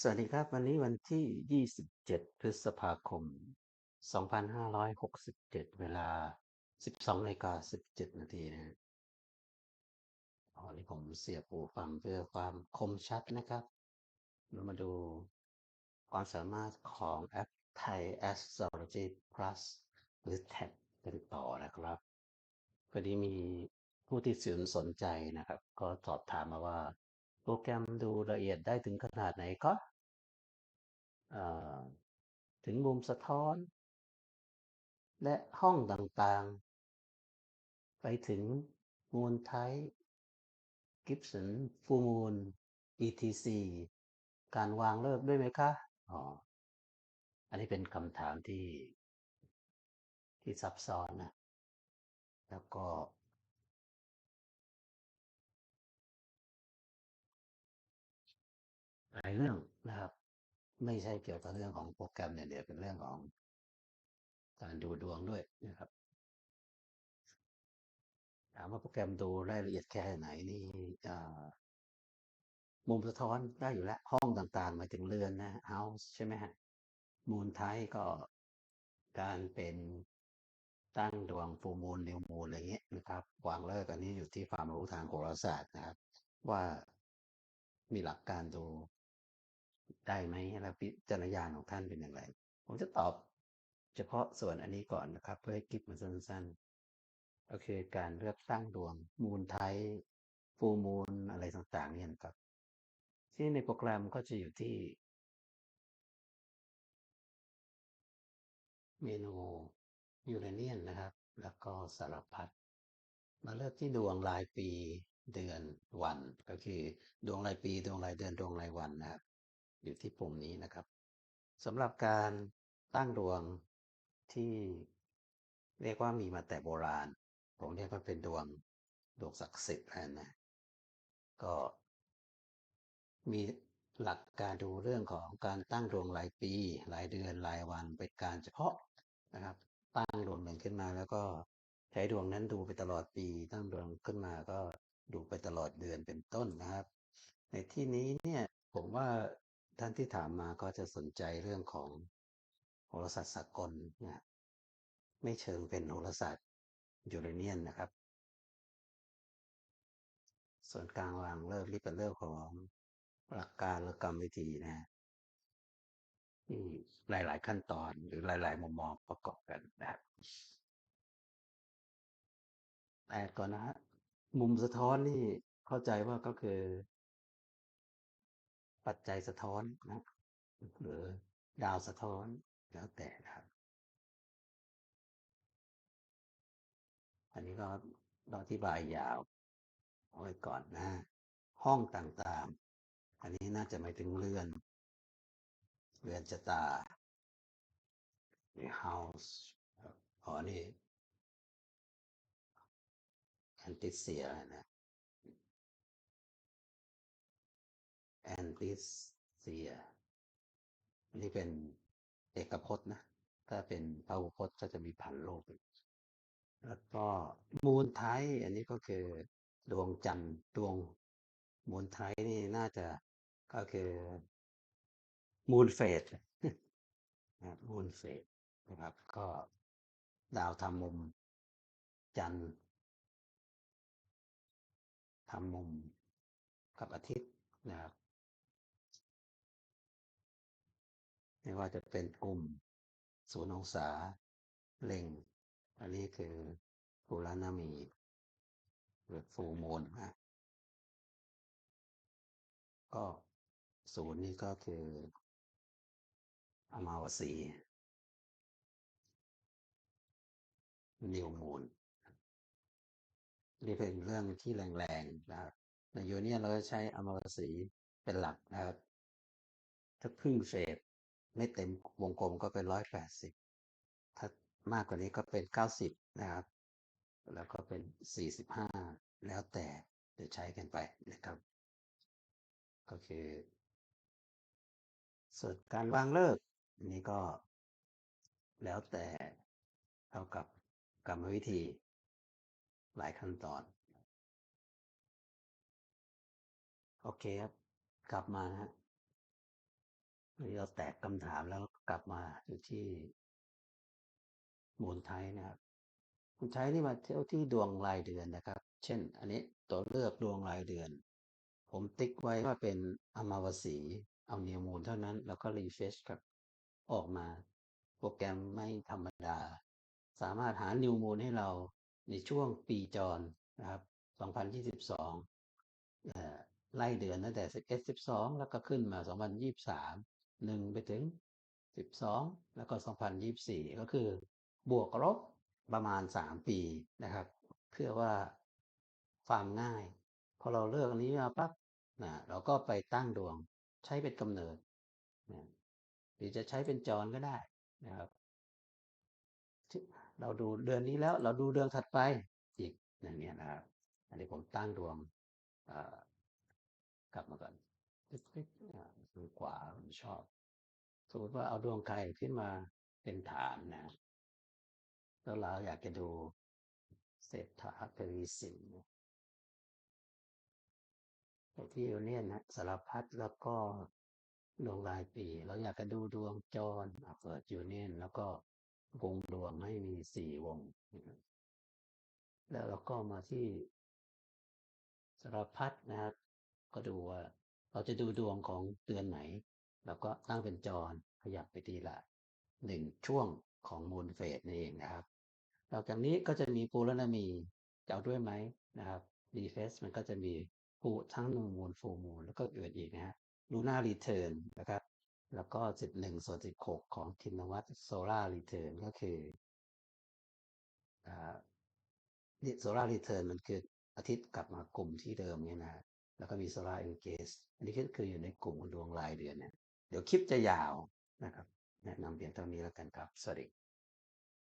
สวัสดีครับ วันนี้วันที่ 27 พฤษภาคม 2567 เวลา 12นาฬิกา17 นาทีนะฮะอ๋อนี่ผมเสียบหูฟังเพื่อความคมชัดนะครับ เรามาดูความสามารถของแอปไทย Astrology Plus หรือ Tab กันต่อนะครับพอดีมีผู้ที่สนใจนะครับ ก็สอบถามมาว่า โปรแกรมดูละเอียดได้ถึงขนาดไหนก็ถึงมุมสะท้อน และห้องต่างๆ ไปถึงมูลไทกิฟสันฟูมูล etc การวางเลิกด้วยไหมคะอ๋ออันนี้เป็นคำถามที่ที่ซับซ้อนนะ แล้วก็ายเรื่องนะครับ ไม่ใช่เกี่ยวกับเรื่องของโปรแกรมเนี่ยเดี๋ยวเป็นเรื่องของ การดูดวงด้วยนะครับ ถามว่าโปรแกรมดูรายละเอียดแค่ไหนนี่มุมสะท้อนได้อยู่แล้ว ห้องต่างๆ มาถึงเรือนนะเฮาส์ใช่ไหมฮะมูลไทยก็การเป็นตั้งดวงฟูมูลนิวมูลอะไรเงี้ยนะครับวางเลิกอันนี้อยู่ที่ความรู้ทางโหราศาสตร์นะครับ ว่ามีหลักการดู ได้ไหมแล้วพิจารณาของท่านเป็นอย่างไร ผมจะตอบเฉพาะส่วนอันนี้ก่อนนะครับ เพื่อให้คลิปมันสั้นๆ ก็คือการเลือกตั้งดวงมูลไทยฟูมูลอะไรต่างๆเนี่ยครับ ที่ในโปรแกรมก็จะอยู่ที่ เมนูยูเรเนียนนะครับ แล้วก็สารพัดมาเลือกที่ดวงรายปีเดือนวัน ก็คือดวงรายปี ดวงรายเดือนดวงรายวันนะครับ อยู่ที่ปุ่มนี้นะครับสำหรับการตั้งดวงที่เรียกว่ามีมาแต่โบราณ ผมเรียกว่าเป็นดวงดวงศักดิ์สิทธิ์นะก็มีหลักการดูเรื่องของการตั้งดวงรายปี รายเดือนรายวันเป็นการเฉพาะนะครับ ตั้งดวงหนึ่งขึ้นมา แล้วก็ใช้ดวงนั้นดูไปตลอดปี ตั้งดวงขึ้นมาก็ดูไปตลอดเดือนเป็นต้นนะครับ ในที่นี้เนี่ยผมว่า ท่านที่ถามมาก็จะสนใจเรื่องของโหราศาสตร์สากลนะไม่เชิงเป็นโหราศาสตร์ยูเรเนียนนะครับ ส่วนกลางวางเลิกนี่เป็นเรื่องของหลักการและกรรมวิธีนะที่หลาย ๆ ขั้นตอนหรือหลาย ๆ มุมมองประกอบกันนะครับแต่ก่อนนะฮะมุมสะท้อนนี่เข้าใจว่าก็คือ ปัจจัยสะท้อนนะหรือดาวสะท้อนแล้วแต่นะครับ อันนี้ก็เราอธิบายยาวเอาไว้ก่อนนะ ห้องต่างๆ อันนี้น่าจะหมายถึงเรือน เรือนชะตานี่ house อ๋อนี่ anticia นะ นติสเซีย นี่เป็นเอกพจน์นะ ถ้าเป็นพหุพจน์ก็จะมีพันโลก แล้วก็มูลไทย อันนี้ก็คือดวงจันทร์ดวงมูลไทยนี่น่าจะก็คือ มูลเฟสนะมูลเฟสนะครับ ก็ดาวทำมุม จันทร์ทำมุมกับอาทิตย์นะครับ ว่าจะเป็นกลุ่มศูนย์องศาเล็งอันนี้คือปูรานามีหรือฟูโมนนะก็ศูนย์นี้ก็คืออมาวสีนิวมูลนี่เป็นเรื่องที่แรงๆนะครับในยูเนี่ยเราจะใช้อมาวสีเป็นหลักนะครับถ้าพึ่งเฟส ไม่เต็มวงกลมก็เป็นร้อยแปดสิบถ้ามากกว่านี้ก็เป็นเก้าสิบนะครับ แล้วก็เป็นสี่สิบห้าแล้วแต่จะใช้กันไปนะครับ ก็คือส่วนการวางเลิกนี้ก็แล้วแต่เท่ากับกรรมวิธีหลายขั้นตอน โอเคครับ กลับมานะ นนี้เราแตกคำถามแล้วกลับมาอยู่ที่มูลไทยนะครับมูลไทยนี่มาเที่ยวที่ดวงรายเดือนนะครับ เช่น อันนี้ตัวเลือกดวงรายเดือน ผมติ๊กไว้ว่าเป็นอมาวสี เอาเนียมูลเท่านั้น แล้วก็รีเฟชครับ ออกมาโปรแกรมไม่ธรรมดา สามารถหานิวมูลให้เราในช่วงปีจรนะครับ 2022เอ่อไล่เดือนตั้งแต่11 12 แล้วก็ขึ้นมา 2023 1ไปถึง12แล้วก็2024ก็คือบวกลบประมาณ3ปีนะครับ เพื่อว่าความง่าย พอเราเลือกอันนี้มาปั๊บนะเราก็ไปตั้งดวงใช้เป็นกำเนิดนะหรือจะใช้เป็นจรก็ได้นะครับ เราดูเดือนนี้แล้วเราดูเดือนถัดไปอีกอย่างเนี้ยนะครับ อันนี้ผมตั้งดวงกลับมาก่อน ติ๊กๆดูขวาผมชอบ สมมติว่าเอาดวงใครขึ้นมาเป็นฐานนะแล้วเราอยากจะดูเศรษฐาทวีสินไปที่อยู่เนี่ยนะสารพัดแล้วก็ดวงรายปี เราอยากจะดูดวงจรเปิดอยู่เนี่ยแล้วก็วงดวงให้มีสี่วง แล้วเราก็มาที่สารพัดนะครับ ก็ดูว่า เราจะดูดวงของเดือนไหนแล้วก็ตั้งเป็นจรขยับไปทีละหนึ่งช่วงของมูลเฟสนี่เองนะครับหลังจากนี้ก็จะมีปูรณมีจะเอาด้วยไหมนะครับรีเฟสมันก็จะมีปูทั้งนูมูลฟูมูลแล้วก็อื่นอีกนะฮะลูน่ารีเทิร์นนะครับ แล้วก็สิบหนึ่งส่วนสิบหกของทินวัตโซล่ารีเทิร์นก็คืออ่านี่โซล่ารีเทิร์นมันคืออาทิตย์กลับมากลุ่มที่เดิมเนี่ยนะ แล้วก็มีโซล่าเอนเกสอันนี้ก็คืออยู่ในกลุ่มดวงรายเดือนเนี่ยเดี๋ยวคลิปจะยาวนะครับ แนะนำเพียงเท่านี้แล้วกันครับ สวัสดี